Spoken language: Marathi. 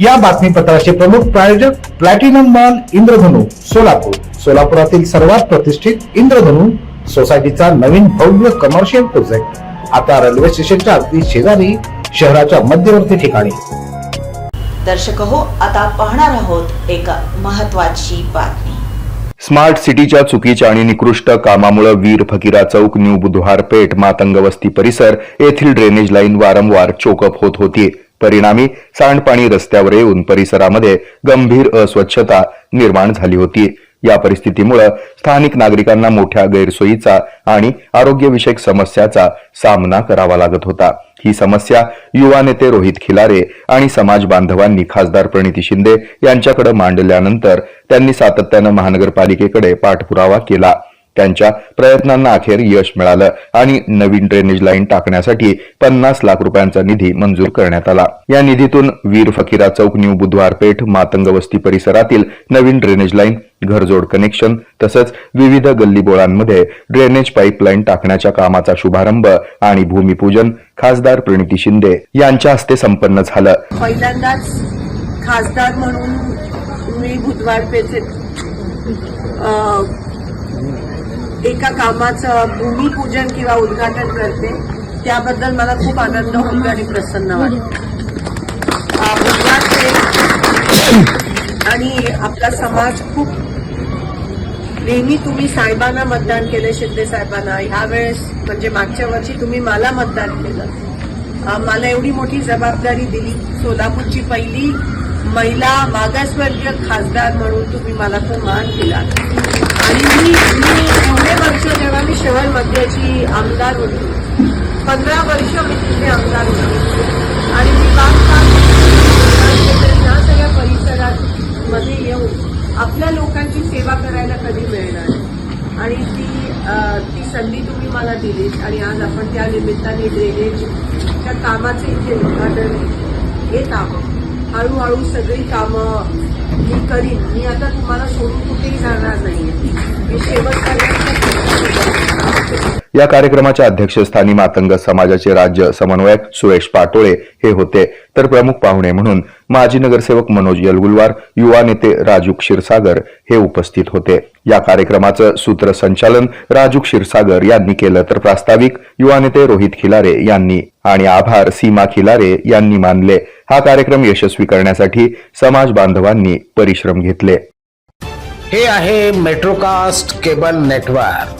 या बातमीपत्राचे प्रमुख प्रायोजक प्लॅटिनम मॉल इंद्रधनु सोलापूर. सोलापुरातील सर्वात प्रतिष्ठित इंद्रधनु सोसायटीचा नवीन भव्य कमर्शियल प्रोजेक्ट आता रेल्वे स्टेशनच्या अगदी शेजारी शहराच्या मध्यवर्ती ठिकाणी. दर्शक हो आता पाहणार आहोत एक महत्वाची बातमी. स्मार्ट सिटीच्या चुकीच्या आणि निकृष्ट कामामुळे वीर फकीरा चौक न्यू बुधवार पेठ मातंग वस्ती परिसर येथील ड्रेनेज लाईन वारंवार चोकअप होत होती. परिणामी सांडपाणी रस्त्यावर येऊन परिसरामध्ये गंभीर अस्वच्छता निर्माण झाली होती. या परिस्थितीमुळे स्थानिक नागरिकांना मोठ्या गैरसोयीचा आणि आरोग्यविषयक समस्याचा सामना करावा लागत होता. ही समस्या युवा नेते रोहित खिलारे आणि समाज बांधवांनी खासदार प्रणिती शिंदे यांच्याकडे मांडल्यानंतर त्यांनी सातत्यानं महानगरपालिकेकडे पाठपुरावा केला. त्यांच्या प्रयत्नांना अखेर यश मिळालं आणि नवीन ड्रेनेज लाईन टाकण्यासाठी पन्नास लाख रुपयांचा निधी मंजूर करण्यात आला. या निधीतून वीर फकीरा चौक न्यू बुधवार पेठ मातंग वस्ती परिसरातील नवीन ड्रेनेज लाईन घरजोड कनेक्शन तसंच विविध गल्लीबोळांमध्ये ड्रेनेज पाईपलाईन टाकण्याच्या कामाचा शुभारंभ आणि भूमिपूजन खासदार प्रणिती शिंदे यांच्या हस्ते संपन्न झालं. पहिल्यांदाच खासदार म्हणून मी बुधवार पेठे एका कामाचं भूमिपूजन किंवा उद्घाटन करते. त्याबद्दल मला खूप आनंद होतो आणि प्रसन्न वाटतो. आणि आपला समाज खूप नेहमी तुम्ही साहेबांना मतदान केलं शिंदे साहेबांना. ह्या वेळेस म्हणजे मागच्या वर्षी तुम्ही मला मतदान केलं. मला एवढी मोठी जबाबदारी दिली. सोलापूरची पहिली महिला मागासवर्गीय खासदार म्हणून तुम्ही मला तो मान दिला. आणि मी मी एवढे वर्ष जेव्हा मी शहर मध्याची आमदार होती पंधरा वर्ष मी तिथे आमदार होती. आणि मी बागकाम ह्या सगळ्या परिसरात मध्ये येऊन आपल्या लोकांची सेवा करायला कधी मिळणार आणि ती ती संधी तुम्ही मला दिलीत आणि आज आपण त्या निमित्ताने ड्रेनेजच्या कामाचे इथे उद्घाटन येत आहोत हळूहळू सगळी कामं मी करीन. मी आता तुम्हाला सोडून कुठेही जाणार नाहीये. मी शेवटपर्यंत या कार्यक्रमाच्या अध्यक्षस्थानी मातंग समाजाचे राज्य समन्वयक सुरेश पाटोळे हे होते. तर प्रमुख पाहुणे म्हणून माजी नगरसेवक मनोज यलगुलवार युवा नेते राजू क्षीरसागर हे उपस्थित होते. या कार्यक्रमाचं सूत्रसंचालन राजू क्षीरसागर यांनी केलं. तर प्रास्ताविक युवा नेते रोहित खिलारे यांनी आणि आभार सीमा खिलारे यांनी मानले. हा कार्यक्रम यशस्वी करण्यासाठी समाज बांधवांनी परिश्रम घेतले. हे आहे मेट्रोकास्ट केबल नेटवर्क.